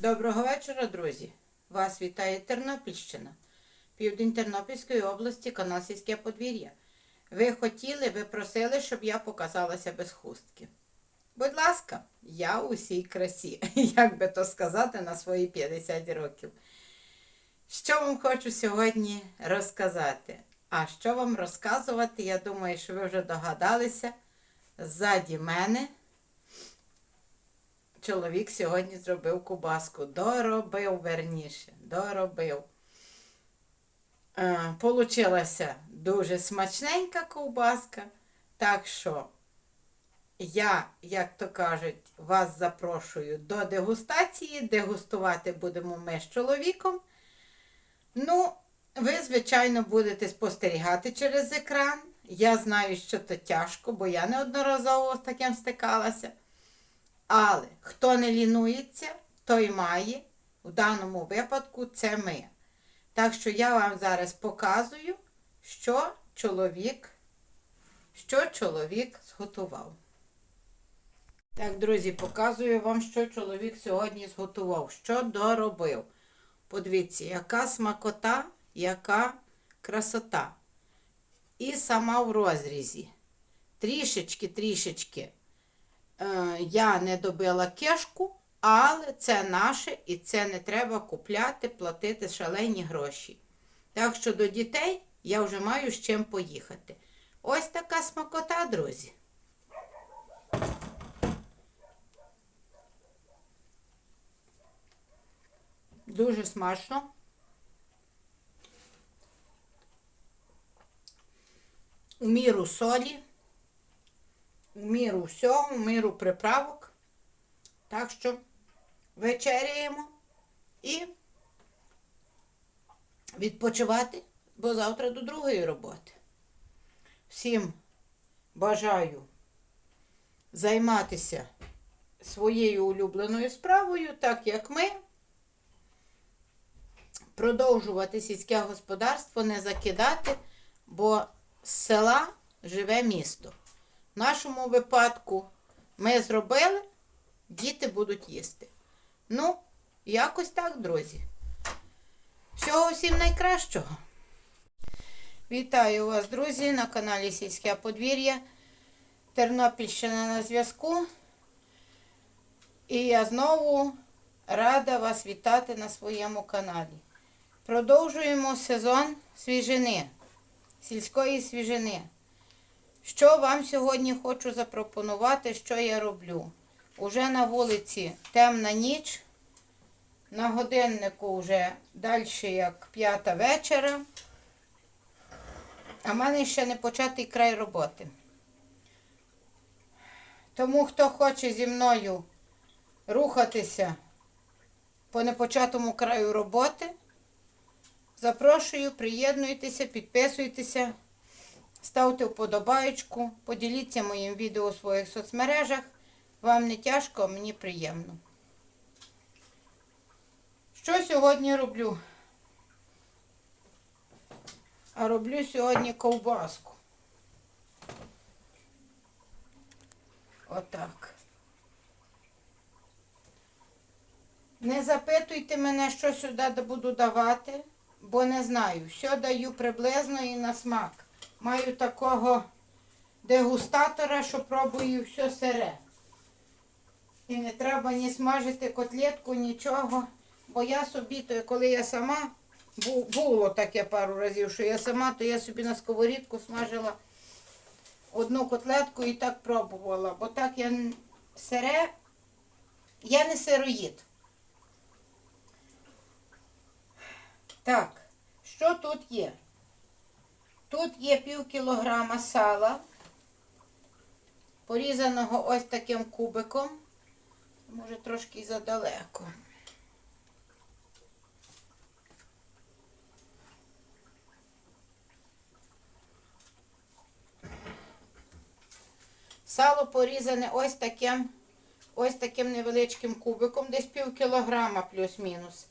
Доброго вечора, друзі! Вас вітає Тернопільщина, південь Тернопільської області, канал Сільське подвір'я. Ви хотіли, ви просили, щоб я показалася без хустки. Будь ласка, я у всій красі, як би то сказати, на свої 50 років. Що вам хочу сьогодні розказати? А що вам розказувати, я думаю, що ви вже догадалися. Ззаді мене чоловік сьогодні зробив кубаску. Доробив верніше, доробив. Е, Получилася дуже смачненька ковбаска. Так що я, як то кажуть, вас запрошую до дегустації. Дегустувати будемо ми з чоловіком. Ну, ви, звичайно, будете спостерігати через екран. Я знаю, що це тяжко, бо я неодноразово з таким стикалася. Але хто не лінується, той має. В даному випадку це ми. Так що я вам зараз показую, що чоловік, що чоловік зготував. Так, друзі, показую вам, що чоловік сьогодні зготував, що доробив. Подивіться, яка смакота, яка красота. І сама в розрізі. Трішечки, трішечки е, я не добила кешку, але це наше і це не треба купляти, платити шалені гроші. Так що до дітей я вже маю з чим поїхати. Ось така смакота, друзі. Дуже смачно. У міру солі, міру всього, міру приправок. Так що вечеряємо і відпочивати, бо завтра до другої роботи. Всім бажаю займатися своєю улюбленою справою, так як ми продовжувати сільське господарство, не закидати, бо з села живе місто. В нашому випадку ми зробили, діти будуть їсти. Ну, якось так, друзі. Всього всім найкращого. Вітаю вас, друзі, на каналі Сільське подвір'я. Тернопільщина на зв'язку. І я знову рада вас вітати на своєму каналі. Продовжуємо сезон свіжини, сільської свіжини. Що вам сьогодні хочу запропонувати, що я роблю? Уже на вулиці темна ніч, на годиннику вже далі як п'ята вечора, а в мене ще не початий край роботи. Тому, хто хоче зі мною рухатися по непочатому краю роботи, Запрошую, приєднуйтеся, підписуйтеся, ставте вподобаєчку, поділіться моїм відео у своїх соцмережах. Вам не тяжко, мені приємно. Що сьогодні роблю? А роблю сьогодні ковбаску. Отак. Не запитуйте мене, що сюди буду давати бо не знаю. Все даю приблизно і на смак. Маю такого дегустатора, що пробую все сире. І не треба ні смажити котлетку, нічого. Бо я собі, то коли я сама, було таке пару разів, що я сама, то я собі на сковорідку смажила одну котлетку і так пробувала. Бо так я сире, я не сироїд. Так, що тут є? Тут є пів кілограма сала, порізаного ось таким кубиком. Може трошки задалеко. Сало порізане ось таким, ось таким невеличким кубиком, десь пів кілограма плюс-мінус.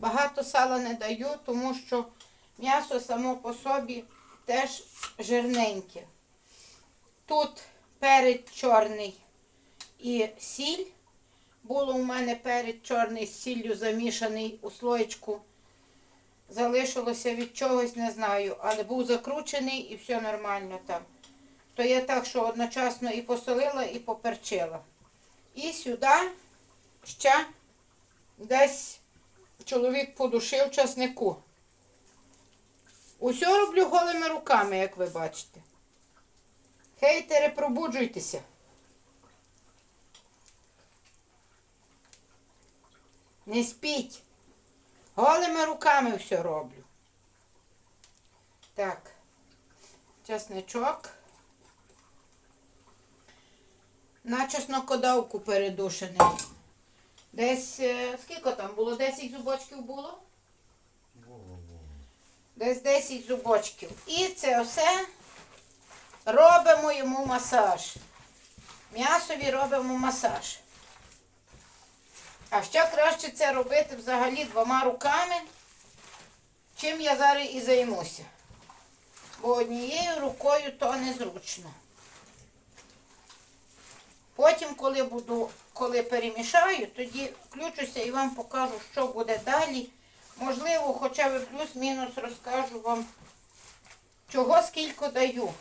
Багато сала не даю, тому що м'ясо само по собі теж жирненьке. Тут перець чорний і сіль, Було у мене перед чорний з сіллю замішаний у слоєчку. Залишилося від чогось, не знаю, але був закручений і все нормально там. То я так, що одночасно і посолила, і поперчила. І сюди ще десь чоловік подушив часнику. Усе роблю голими руками, як ви бачите. Хейтери, пробуджуйтеся. Не спіть. Голими руками все роблю. Так. Чесничок. На чеснокодавку передушений. Десь, е, скільки там було? 10 зубочків було? Десь 10 зубочків. І це все робимо йому масаж. М'ясові робимо масаж. А ще краще це робити взагалі двома руками, чим я зараз і займуся. Бо однією рукою то незручно. Потім, коли буду, коли перемішаю, тоді включуся і вам покажу, що буде далі. Можливо, хоча б плюс-мінус розкажу вам, чого скільки даю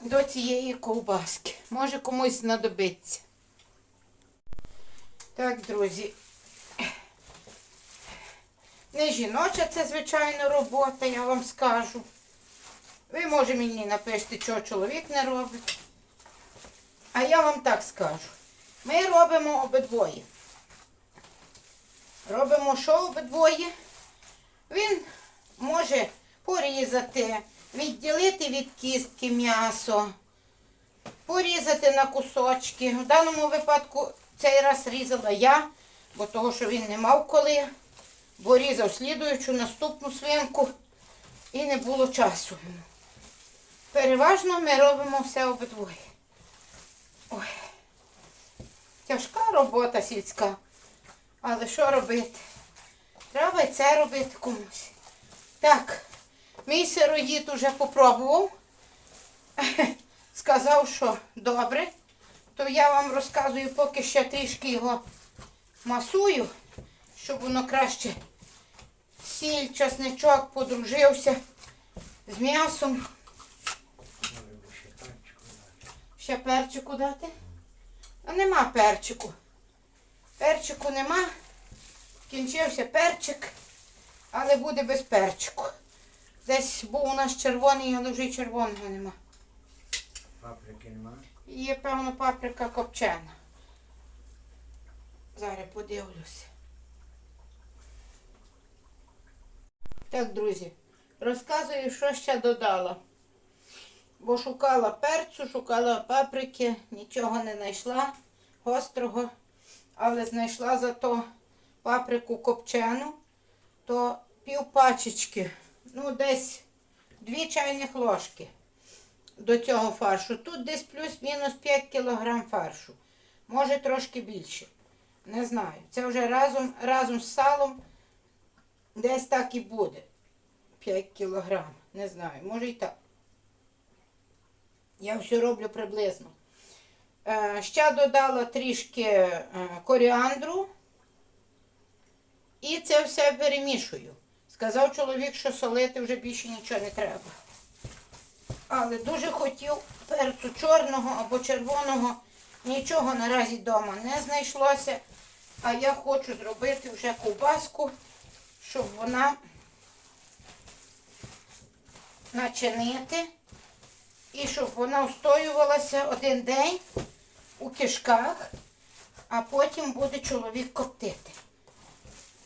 до цієї ковбаски. Може комусь знадобиться. Так, друзі. Не жіноча це, звичайно, робота, я вам скажу. Ви, може, мені напишете, чого чоловік не робить. А я вам так скажу. Ми робимо обидвоє. Робимо що обидвоє? Він може порізати, відділити від кістки м'ясо, порізати на кусочки. В даному випадку цей раз різала я, бо того, що він не мав коли, бо різав слідуючу наступну свинку і не було часу. Переважно ми робимо все обидвоє. Ой, тяжка робота сільська. Але що робити? Треба це робити комусь. Так, мій сироїд уже попробував. Сказав, що добре. То я вам розказую, поки ще трішки його масую, щоб воно краще сіль, часничок подружився з м'ясом. Ще перчику дати? А нема перчику. Перчику нема. Кінчився перчик, але буде без перчику. Десь був у нас червоний, але вже й червоного нема. Паприки нема. Є, певно, паприка копчена. Зараз подивлюся. Так, друзі, розказую, що ще додала. Бо шукала перцю, шукала паприки, нічого не знайшла гострого, але знайшла зато паприку копчену, то пів пачечки, ну десь дві чайних ложки до цього фаршу. Тут десь плюс-мінус 5 кг фаршу. Може трошки більше. Не знаю. Це вже разом, разом з салом десь так і буде. 5 кг. Не знаю, може і так. Я все роблю приблизно. Е, ще додала трішки е, коріандру. І це все перемішую. Сказав чоловік, що солити вже більше нічого не треба. Але дуже хотів перцю чорного або червоного. Нічого наразі вдома не знайшлося. А я хочу зробити вже ковбаску, щоб вона начинити. І щоб вона встоювалася один день у кишках, а потім буде чоловік коптити.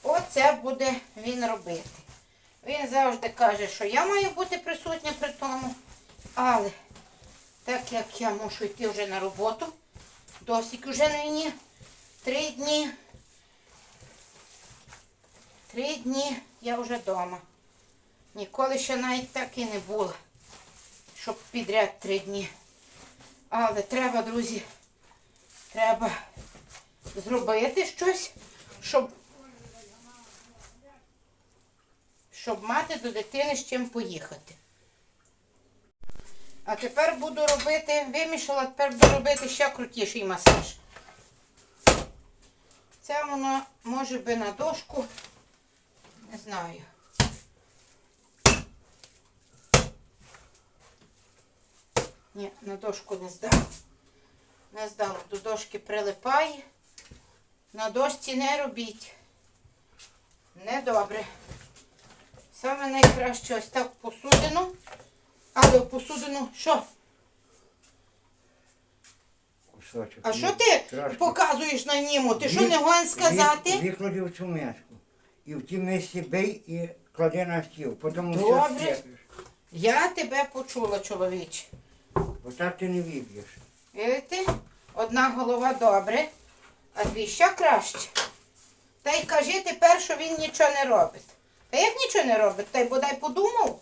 Оце буде він робити. Він завжди каже, що я маю бути присутня при тому. Але так як я мушу йти вже на роботу, досить вже нині три дні. Три дні я вже вдома. Ніколи ще навіть так і не було, щоб підряд три дні. Але треба, друзі, треба зробити щось, щоб, щоб мати до дитини з чим поїхати. А тепер буду робити, вимішала, тепер буду робити ще крутіший масаж. Це воно може би на дошку. Не знаю. Ні, на дошку не здав. Не здав. До дошки прилипає. На дошці не робіть. Недобре. Саме найкраще ось так в посудину. Але в посудину що? Кусочок. А що ти Трошки. показуєш на ньому? Ти що не гон сказати? вік- Виклади в цю миску. І в ті мисці бий і клади на стіл. Потім Добре. Я тебе почула, чоловіче. Бо так ти не віб'єш. Видите? Одна голова добре, а дві ще краще. Та й кажи тепер, що він нічого не робить. Та як нічого не робить? Та й бодай подумав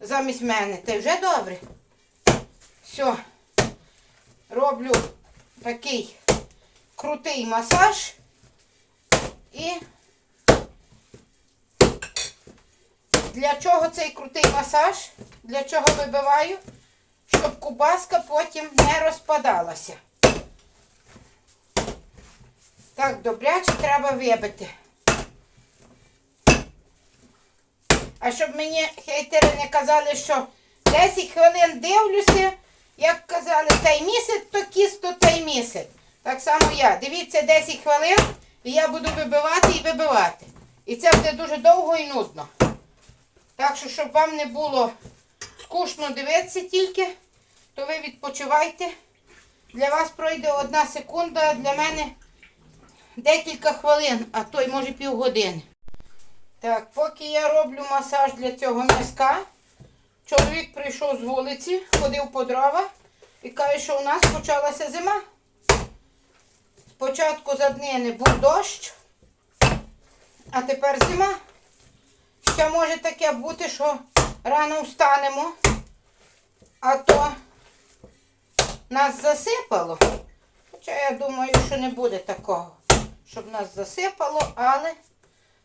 замість мене, та й вже добре. Все. Роблю такий крутий масаж і для чого цей крутий масаж? Для чого вибиваю? Щоб кубаска потім не розпадалася. Так, добряче треба вибити. А щоб мені хейтери не казали, що 10 хвилин дивлюся, як казали, та й місяць, то кісто, та й місяць. Так само я. Дивіться 10 хвилин, і я буду вибивати і вибивати. І це буде дуже довго і нудно. Так що, щоб вам не було скучно дивитися тільки, то ви відпочивайте. Для вас пройде одна секунда, для мене декілька хвилин, а то й може півгодини. Так, поки я роблю масаж для цього м'язка, чоловік прийшов з вулиці, ходив по дрова і каже, що у нас почалася зима. Спочатку за днини був дощ, а тепер зима. Ще може таке бути, що рано встанемо, а то нас засипало. Хоча я думаю, що не буде такого, щоб нас засипало, але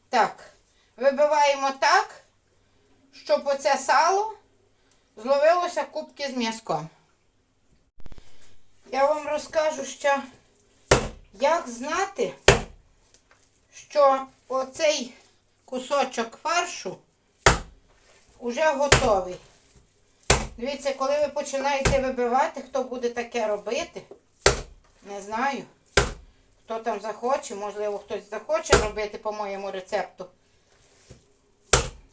так, вибиваємо так, щоб оце сало зловилося кубки з м'язком. Я вам розкажу, що як знати, що оцей кусочок фаршу вже готовий. Дивіться, коли ви починаєте вибивати, хто буде таке робити, не знаю. Хто там захоче, можливо, хтось захоче робити по моєму рецепту.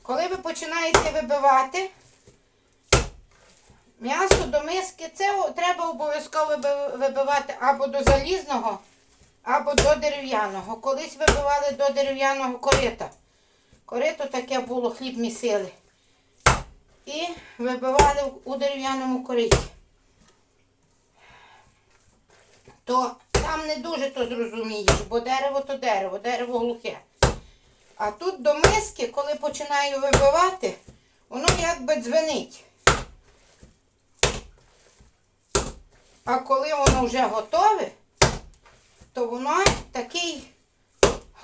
Коли ви починаєте вибивати м'ясо до миски, це треба обов'язково вибивати або до залізного, або до дерев'яного. Колись вибивали до дерев'яного корита. Корито таке було, хліб місили. І вибивали у дерев'яному кориті. То там не дуже то зрозумієш, бо дерево то дерево, дерево глухе. А тут до миски, коли починаю вибивати, воно якби дзвенить. А коли воно вже готове, то воно такий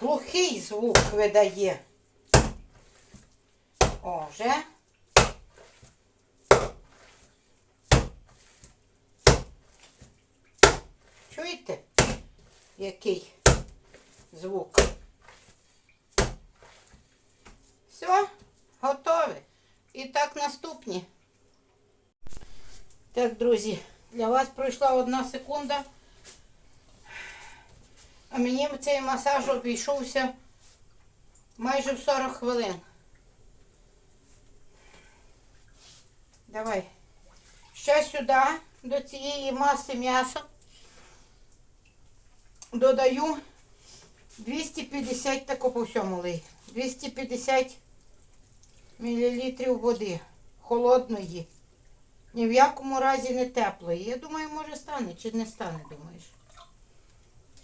глухий звук видає. О, вже. Який звук? Все, готове. І так наступні. Так, друзі, для вас пройшла одна секунда. А мені цей масаж обійшовся майже в 40 хвилин. Давай. Ще сюди, до цієї маси м'яса, додаю 250 тако по всьому лий. 250 мл води холодної. Ні в якому разі не теплої. Я думаю, може стане чи не стане, думаєш?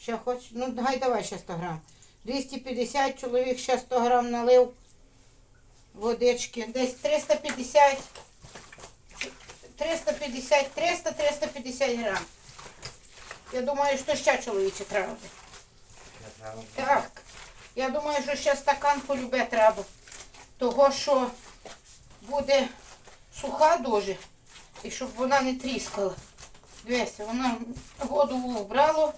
Ще хоч? Ну, гай давай ще 100 грам. 250 чоловік ще 100 грам налив водички. Десь 350, 350, 300, 350 грам. Я думаю, що ще чоловіче треба. Я. Так. Я думаю, що ще стакан полюбе треба. Того, що буде суха дуже. І щоб вона не тріскала. Дивися, вона воду вбрало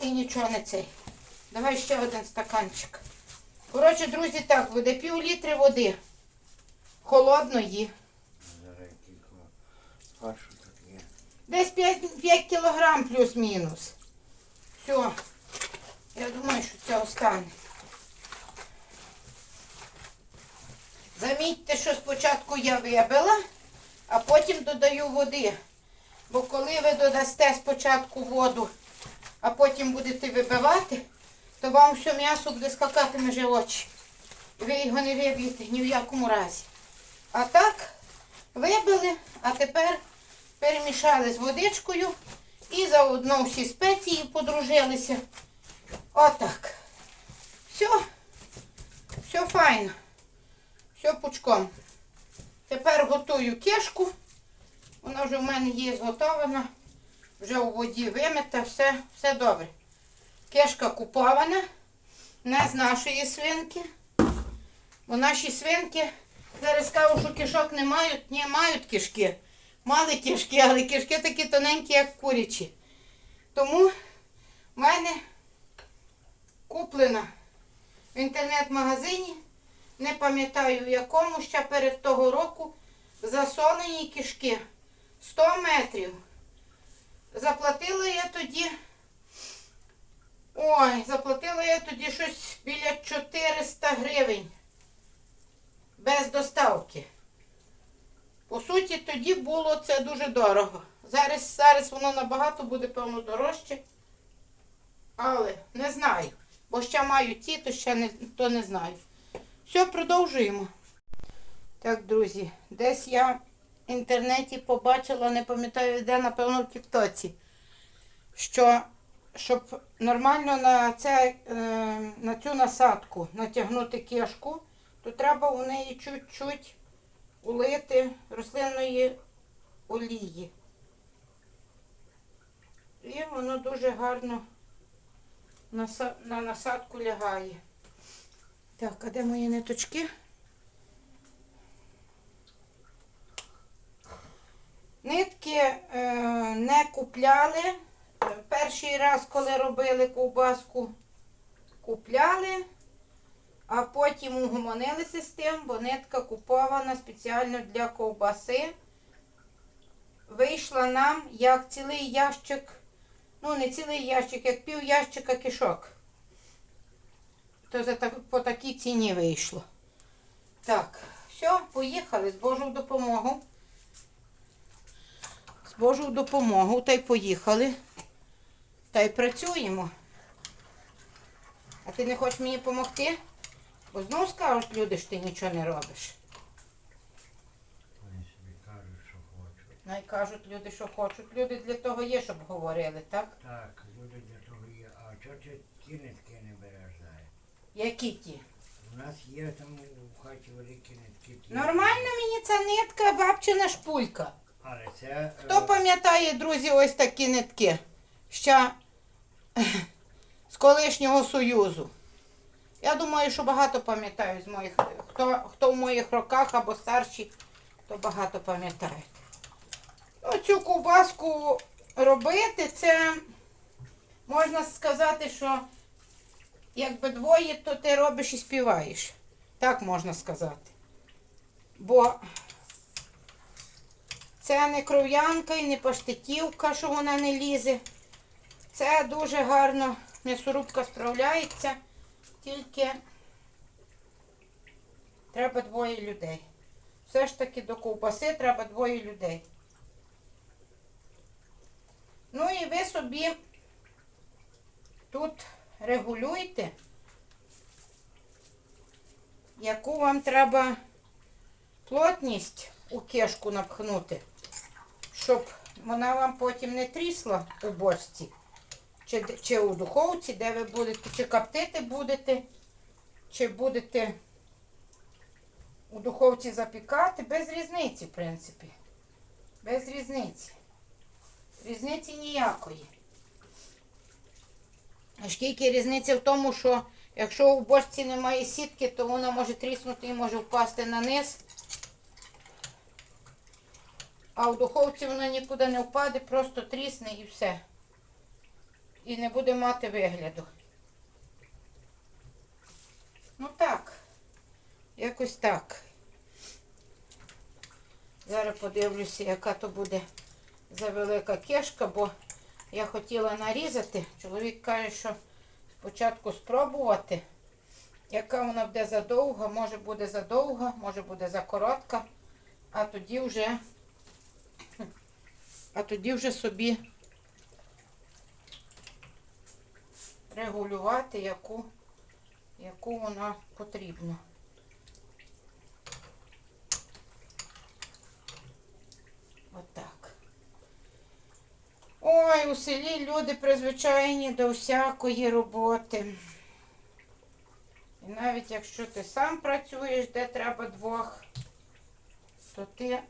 і нічого не цей. Давай ще один стаканчик. Коротше, друзі, так, буде пів літри води. Холодної. Зараз кілька фаршу тут є. Десь 5, 5 кілограм плюс-мінус. Все. Я думаю, що це остане. Замітьте, що спочатку я вибила, а потім додаю води. Бо коли ви додасте спочатку воду, а потім будете вибивати, то вам все м'ясо буде скакати межі очі. І ви його не виб'єте ні в якому разі. А так, вибили, а тепер перемішали з водичкою і заодно всі спеції подружилися. Отак. Все. Все файно. Все пучком. Тепер готую кишку. Вона вже в мене є зготована. Вже у воді вимита, все, все добре. Кишка купована, не з нашої свинки. Бо наші свинки, зараз кажу, що кишок не мають, ні, мають кишки. Мали кишки, але кишки такі тоненькі, як курячі. Тому в мене куплена в інтернет-магазині, не пам'ятаю в якому, ще перед того року, засолені кишки 100 метрів. Заплатила я тоді. Ой, заплатила я тоді щось біля 400 гривень. Без доставки. По суті, тоді було це дуже дорого. Зараз, зараз воно набагато буде, певно, дорожче. Але не знаю. Бо ще маю ті, то ще не, то не знаю. Все, продовжуємо. Так, друзі, десь я в інтернеті побачила, не пам'ятаю, де, напевно, в Тіктоці, що щоб нормально на, це, е, на цю насадку натягнути кишку, то треба у неї чуть-чуть улити рослинної олії. І воно дуже гарно на насадку лягає. Так, а де мої ниточки? Нитки е, не купляли. Перший раз, коли робили ковбаску, купляли, а потім угомонилися з тим, бо нитка купована спеціально для ковбаси. Вийшла нам як цілий ящик, ну не цілий ящик, як пів ящика кишок. То за так, по такій ціні вийшло. Так, все, поїхали з Божою допомогою. З Божою допомогою та й поїхали. Та й працюємо. А ти не хочеш мені допомогти? Бо знову скажуть люди, що ти нічого не робиш. Вони собі кажуть, що хочуть. Ну і кажуть люди, що хочуть. Люди для того є, щоб говорили, так? Так, люди для того є. А чого ти ті нитки не береш зараз? Які ті? У нас є там у хаті великі нитки. ті. Нормальна мені ця нитка, бабчина шпулька. Але це... е, Хто пам'ятає, друзі, ось такі нитки? Ще з колишнього Союзу. Я думаю, що багато пам'ятають з моїх. Хто, хто в моїх роках або старші, то багато пам'ятають. Ну, цю ковбаску робити, це можна сказати, що якби двоє, то ти робиш і співаєш. Так можна сказати. Бо це не кров'янка і не паштетівка, що вона не лізе. Це дуже гарно м'ясорубка справляється, тільки треба двоє людей. Все ж таки до ковбаси треба двоє людей. Ну і ви собі тут регулюйте, яку вам треба плотність у кишку напхнути, щоб вона вам потім не трісла у бочці. Чи, чи у духовці, де ви будете, чи коптити будете, чи будете у духовці запікати, без різниці, в принципі. Без різниці. Різниці ніякої. Оскільки різниця в тому, що якщо у бочці немає сітки, то вона може тріснути і може впасти на низ. А в духовці воно нікуди не впаде, просто трісне і все. І не буде мати вигляду. Ну так, якось так. Зараз подивлюся, яка то буде за велика кишка, бо я хотіла нарізати. Чоловік каже, що спочатку спробувати, яка вона буде задовга, може буде задовга, може буде закоротка, а тоді вже, а тоді вже собі регулювати, яку, яку вона потрібна. Отак. Ой, у селі люди призвичайні до всякої роботи. І навіть якщо ти сам працюєш, де треба двох, то ти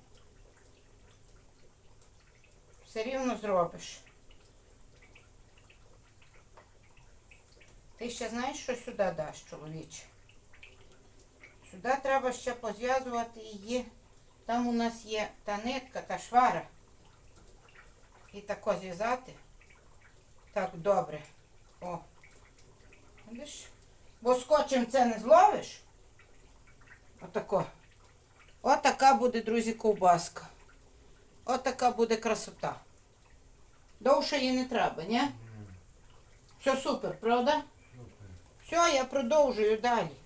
все рівно зробиш. Ти ще знаєш, що сюди даш, чоловіче? Сюди треба ще позв'язувати її. Там у нас є та нитка, та швара. І тако зв'язати. Так, добре. О. Видиш? Бо скотчем це не зловиш. Отако. Отака буде, друзі, ковбаска. Отака буде красота. Довше її не треба, ні? Все супер, правда? Все, я продовжую далі.